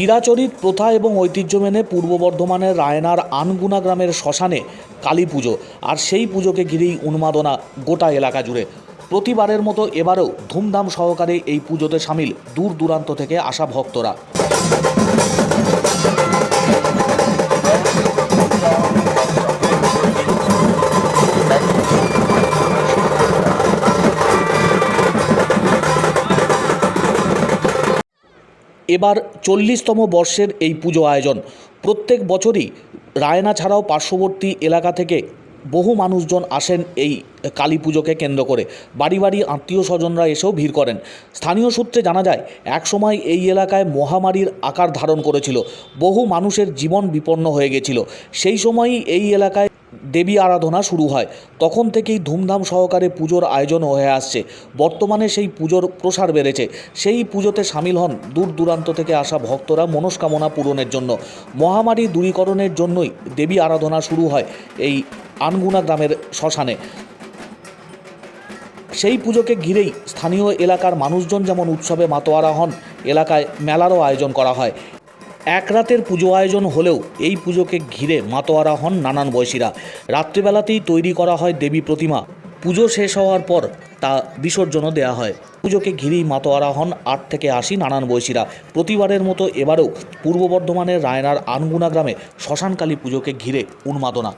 চিরাচরিত প্রথা এবং ঐতিহ্য মেনে পূর্ব বর্ধমানের রায়নার আনগুনা গ্রামের শ্মশানে কালী পুজো। আর সেই পুজোকে ঘিরেই উন্মাদনা গোটা এলাকা জুড়ে। প্রতিবারের মতো এবারেও ধুমধাম সহকারে এই পুজোতে সামিল দূর দূরান্ত থেকে আসা ভক্তরা। এবার চল্লিশতম বর্ষের এই পুজো আয়োজন। প্রত্যেক বছরই রায়না ছাড়াও পার্শ্ববর্তী এলাকা থেকে বহু মানুষজন আসেন এই কালী পুজোকে কেন্দ্র করে। বাড়ি বাড়ি আত্মীয় স্বজনরা এসেও ভিড় করেন। স্থানীয় সূত্রে জানা যায়, একসময় এই এলাকায় মহামারীর আকার ধারণ করেছিল। বহু মানুষের জীবন বিপন্ন হয়ে গেছিল। সেই সময়ই এই এলাকায় দেবী আরাধনা শুরু হয়। তখন থেকেই ধুমধাম সহকারে পুজোর আয়োজন হয়ে আসছে। বর্তমানে সেই পুজোর প্রসার বেড়েছে। সেই পুজোতে সামিল হন দূর দূরান্ত থেকে আসা ভক্তরা মনস্কামনা পূরণের জন্য। মহামারী দূরীকরণের জন্যই দেবী আরাধনা শুরু হয় এই আনগুনা গ্রামের শ্মশানে। সেই পুজোকে ঘিরেই স্থানীয় এলাকার মানুষজন যেমন উৎসবে মাতোয়ারা হন, এলাকায় মেলারও আয়োজন করা হয়। এক রাতের পুজো আয়োজন হলেও এই পুজোকে ঘিরে মাতোয়ারা হন নানান বয়সীরা। রাত্রিবেলাতেই তৈরি করা হয় দেবী প্রতিমা। পুজো শেষ হওয়ার পর তা বিসর্জনও দেওয়া হয়। পুজোকে ঘিরেই মাতোয়ারা হন আট থেকে আশি নানান বয়সীরা। প্রতিবারের মতো এবারেও পূর্ব বর্ধমানের রায়নার আনগুনা গ্রামে শ্মশানকালী পুজোকে ঘিরে উন্মাদনা।